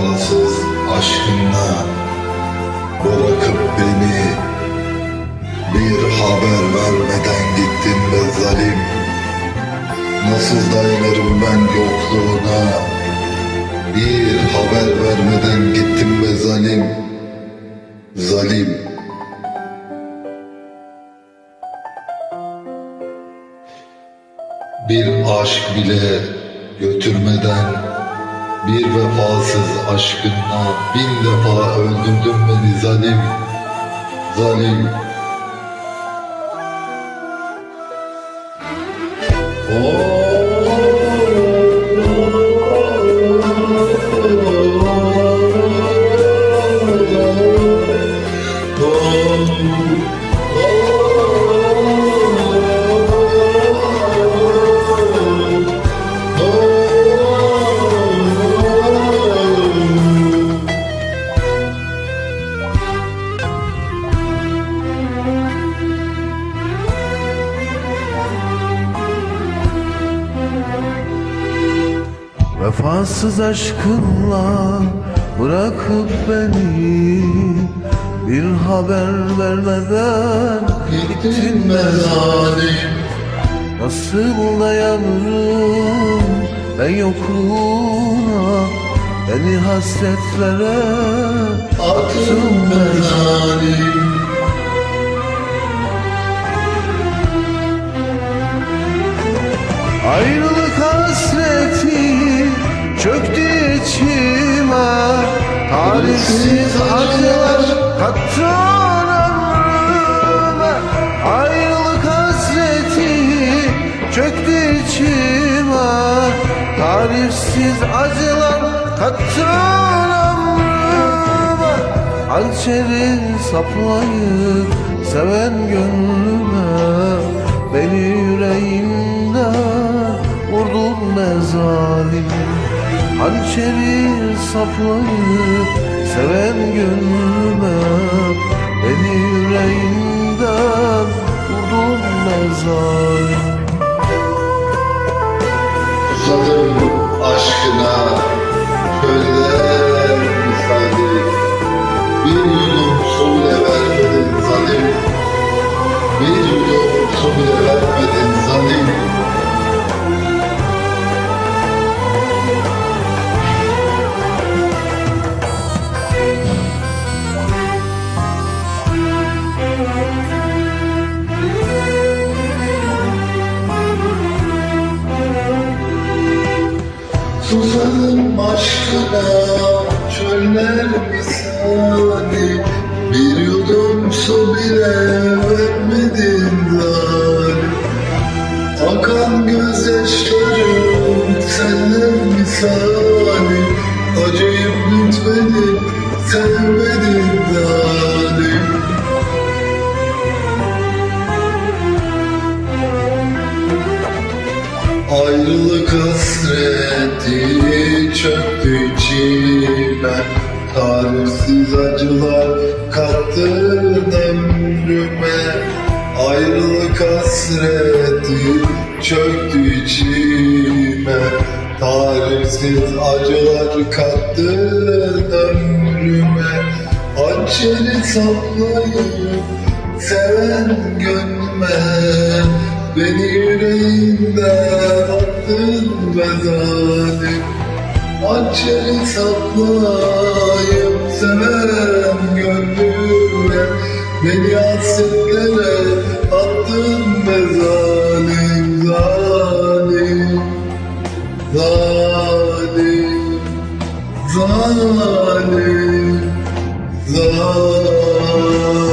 vefasız aşkınla bırakıp beni bir haber vermeden gittin be zalim. Nasıl dayanırım ben yokluğuna? Bir haber vermeden gittin be zalim. Zalim. Bir aşk bile götürmeden bir vefasız aşkınla bin defa öldürdün beni zalim. Zalim. Vefasız aşkınla bırakıp beni Bir haber vermeden Gittin be. Nasıl dayanırım ben yokluğuna Beni hasretlere Attın be. Tarifsiz acılar kattın ömrüme Ayrılık hasreti çöktü içime. Tarifsiz acılar kattın ömrüme Hançeri saplayıp seven gönlüme. Beni yüreğimden vurdun be Hançeri saplayıp seven gönlüme Beni yüreğimden vurdun be zalim Susadım aşkına Çöller misali Bir yudum su bile vermedin zalim Akan gözyaşlarım senden misali Acıyıp lütfedin sevmedin zalim Ayrılık hasreti çöktü içime Tarifsiz acılar kattın ömrüme Ayrılık hasreti çöktü içime. Tarifsiz acılar kattın ömrüme Hançeri saplayıp seven gönlüme. Beni yüreğinden attın be zalim Hançeri saplayıp seven gönlüme Beni hasretlere attın be zalim Zalim Zalim Zalim Zalim